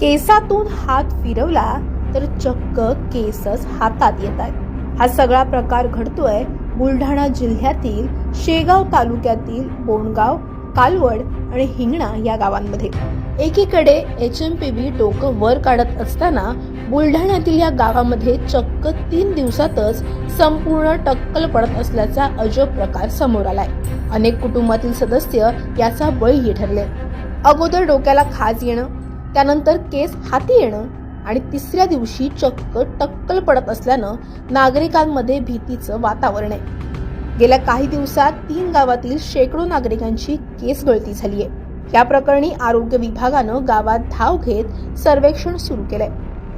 केसातून हात फिरवला तर चक्क केसच हातात येत आहे हा सगळा प्रकार घडतोय बुलढाणा जिल्ह्यातील शेगाव तालुक्यातील बोणगाव कालवड आणि हिंगणा या गावांमध्ये. एकीकडे एच एम पी बी डोकं वर काढत असताना बुलढाण्यातील या गावामध्ये चक्क तीन दिवसातच संपूर्ण टक्कल पडत असल्याचा अजब प्रकार समोर आलाय. अनेक कुटुंबातील सदस्य याचा बळीही ठरले. अगोदर डोक्याला खाज येणं त्यानंतर केस हाती येणं आणि तिसऱ्या दिवशी चक्क टक्कल पडत असल्यानं नागरिकांमध्ये भीतीचं वातावरण आहे. गेल्या काही दिवसात तीन गावातील शेकडो नागरिकांची केस गळती झालीय. या प्रकरणी आरोग्य विभागानं गावात धाव घेत सर्वेक्षण सुरू केलंय.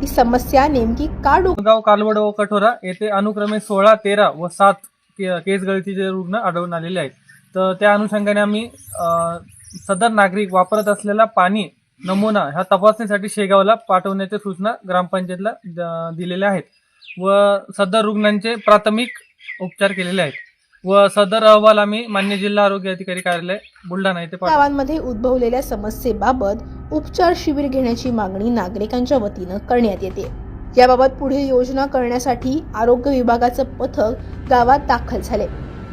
ही समस्या नेमकी का डोगाव कालवड व कठोरा येथे अनुक्रमे सोळा तेरा व सात केस गळतीचे रुग्ण आढळून आलेले आहेत. तर त्या अनुषंगाने आम्ही सदर नागरिक वापरत असलेला पाणी नमुना ह्या तपासणीसाठी शेगावला पाठवण्याच्या सूचना ग्रामपंचायतला दिलेल्या आहेत व सदर रुग्णांचे प्राथमिक उपचार केलेले आहेत व सदर अहवाल आम्ही मान्य जिल्हा आरोग्य अधिकारी कार्यालय बुलढाणा येथे गावांमध्ये उद्भवलेल्या समस्येबाबत उपचार शिबिर घेण्याची मागणी नागरिकांच्या वतीनं करण्यात येते. याबाबत पुढील योजना करण्यासाठी आरोग्य विभागाचं पथक गावात दाखल झाले.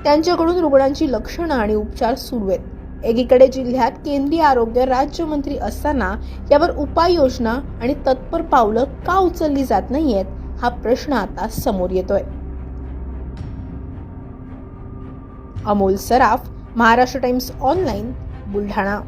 त्यांच्याकडून रुग्णांची लक्षणं आणि उपचार सुरू आहेत. एकीकडे जिल्ह्यात केंद्रीय आरोग्य राज्यमंत्री असताना यावर उपाययोजना आणि तत्पर पावलं का उचलली जात नाहीयेत हा प्रश्न आता समोर येतोय. Amol Saraf Maharashtra times online Buldhana.